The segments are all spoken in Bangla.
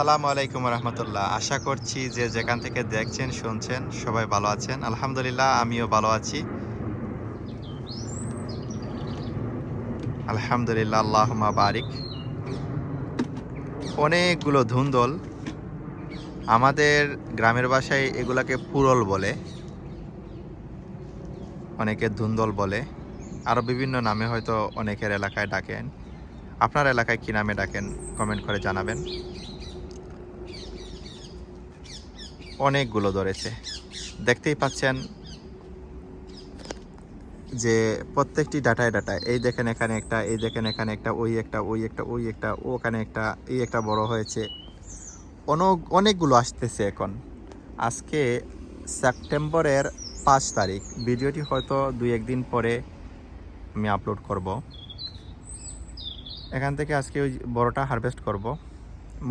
আসসালামু আলাইকুম রহমতুল্লাহ। আশা করছি যে যেখান থেকে দেখছেন, শুনছেন, সবাই ভালো আছেন। আলহামদুলিল্লাহ, আমিও ভালো আছি। আলহামদুলিল্লাহ আল্লাহ বারিক। অনেকগুলো ধুন্দল আমাদের গ্রামের বাসায় এগুলাকে পুরল বলে, অনেকে ধুন্দল বলে আরও বিভিন্ন নামে হয়তো অনেকের এলাকায় ডাকেন। আপনার এলাকায় কী নামে ডাকেন, কমেন্ট করে জানাবেন। অনেকগুলো ধরেছে। দেখতেই পাচ্ছেন যে প্রত্যেকটি ডাটায় ডাটায় এই দেখেন এখানে একটা, এই দেখেন এখানে একটা, ওই একটা ওই একটা ওই একটা, ওখানে একটা, এই একটা বড় হয়েছে। অনেক, অনেকগুলো আসতেছে এখন। আজকে সেপ্টেম্বরের পাঁচ তারিখ। ভিডিওটি হয়তো দুই, একদিন পরে আমি আপলোড করব। এখান থেকে আজকে ওই বড়টা হারভেস্ট করব।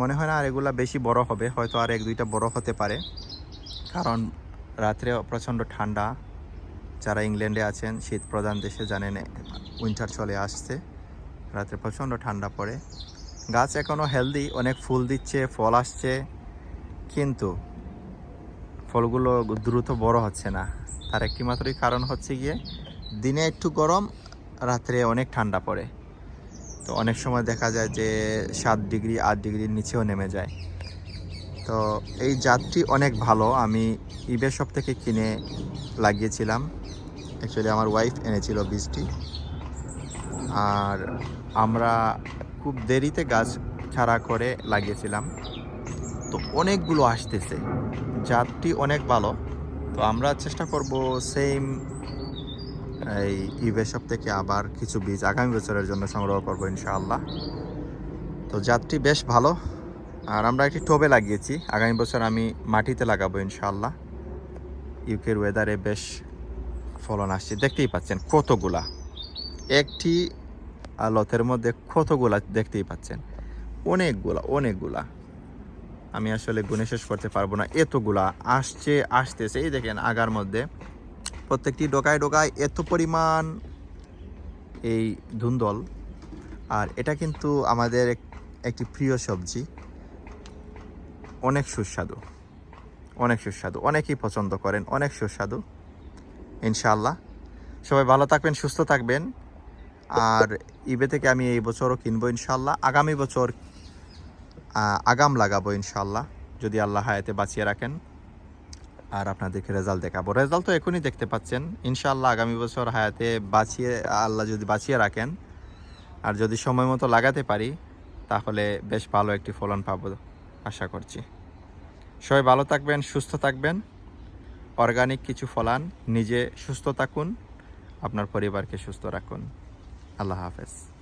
মনে হয় না আর এগুলা বেশি বড় হবে, হয়তো আর এক দুইটা বড় হতে পারে। কারণ রাত্রে প্রচণ্ড ঠান্ডা, যারা ইংল্যান্ডে আছেন, শীত প্রধান দেশে জানেন উইন্টার চলে আসছে, রাত্রে প্রচণ্ড ঠান্ডা পড়ে। গাছ এখনও হেলদি অনেক ফুল দিচ্ছে, ফল আসছে, কিন্তু ফলগুলো দ্রুত বড় হচ্ছে না। তার একটি মাত্রই কারণ হচ্ছে গিয়ে দিনে একটু গরম, রাত্রে অনেক ঠান্ডা পড়ে। তো অনেক সময় দেখা যায় যে সাত ডিগ্রি, আট ডিগ্রির নিচেও নেমে যায়। তো এই জাতটি অনেক ভালো। আমি ইবে শপ থেকে কিনে লাগিয়েছিলাম। অ্যাকচুয়ালি আমার ওয়াইফ এনেছিল বীজটি। আর আমরা খুব দেরিতে গাছ ছাড়া করে লাগিয়েছিলাম। তো অনেকগুলো আসতেছে। জাতটি অনেক ভালো। তো আমরা চেষ্টা করব সেম এই ইবে শপ থেকে আবার কিছু বীজ আগামী বছরের জন্য সংগ্রহ করব ইনশাআল্লাহ। তো জাতটি বেশ ভালো। আর আমরা একটি টবে লাগিয়েছি। আগামী বছর আমি মাটিতে লাগাবো ইনশাআল্লাহ। ইউকের ওয়েদারে বেশ ফলন আসছে। দেখতেই পাচ্ছেন কতগুলা। একটি লতের মধ্যে কতগুলা দেখতেই পাচ্ছেন। অনেকগুলা অনেকগুলা। আমি আসলে গুণে শেষ করতে পারব না। এতগুলা আসছে, আসতেছে। এই দেখেন আগার মধ্যে প্রত্যেকটি ডোকায় ডোকায় এত পরিমাণ এই ধুন্দল। আর এটা কিন্তু আমাদের একটি প্রিয় সবজি। অনেক সুস্বাদু। অনেক সুস্বাদু। অনেকেই পছন্দ করেন, অনেক সুস্বাদু। ইনশাআল্লাহ। সবাই ভালো থাকবেন, সুস্থ থাকবেন। আর ইবে থেকে আমি এই বছরও কিনবো ইনশাল্লাহ আগামী বছর আগাম লাগাবো ইনশাল্লাহ যদি আল্লাহ হায়াতে বাঁচিয়ে রাখেন। আর আপনাদেরকে রেজাল্ট দেখাবো। রেজাল্ট তো এখনই দেখতে পাচ্ছেন। ইনশাআল্লাহ আগামী বছর হায়াতে বাঁচিয়ে, আল্লাহ যদি বাঁচিয়ে রাখেন, আর যদি সময় মতো লাগাতে পারি, তাহলে বেশ ভালো একটি ফলন পাবো আশা করছি। সবাই ভালো থাকবেন, সুস্থ থাকবেন। অর্গানিক কিছু ফলান, নিজে সুস্থ থাকুন, আপনার পরিবারকে সুস্থ রাখুন। আল্লাহ হাফেজ।